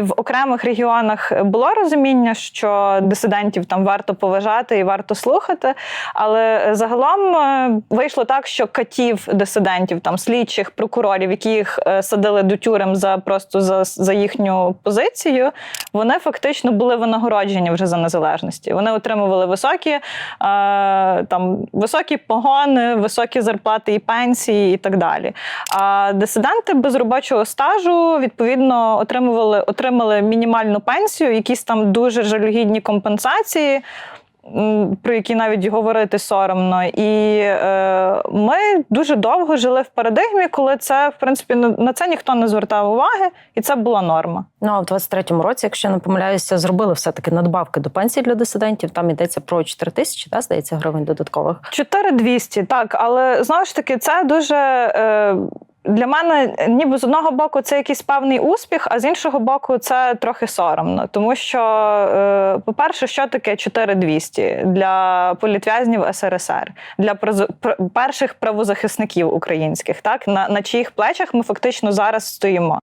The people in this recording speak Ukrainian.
в окремих регіонах було розуміння, що дисидентів там варто поважати і варто слухати. Але загалом е, вийшло так, що катів дисидентів, там слідчих прокурорів, яких е, садили до тюрем за просто за, за їхню позицію, вони фактично були винагороджені вже за незалежності. Вони отримували високі е, там високі погони, високі зарплати і пенсії, і так далі. А дисиденти без робочого стажу відповідно отримували отримали мінімальну пенсію, якісь там дуже жалюгідні компенсації. Про які навіть говорити соромно, і е, ми дуже довго жили в парадигмі, коли це в принципі на це ніхто не звертав уваги, і це була норма. Ну а в 23-му році, якщо я не помиляюся, зробили все-таки надбавки до пенсії для дисидентів. Там йдеться про 4 тисячі, да, здається, гривень додаткових. 4200, так, але знову ж таки, це дуже. Е, для мене, ніби з одного боку, це якийсь певний успіх, а з іншого боку, це трохи соромно. Тому що, е, по-перше, що таке 4200 для політв'язнів СРСР, для перших правозахисників українських, так на, на чиїх плечах ми фактично зараз стоїмо.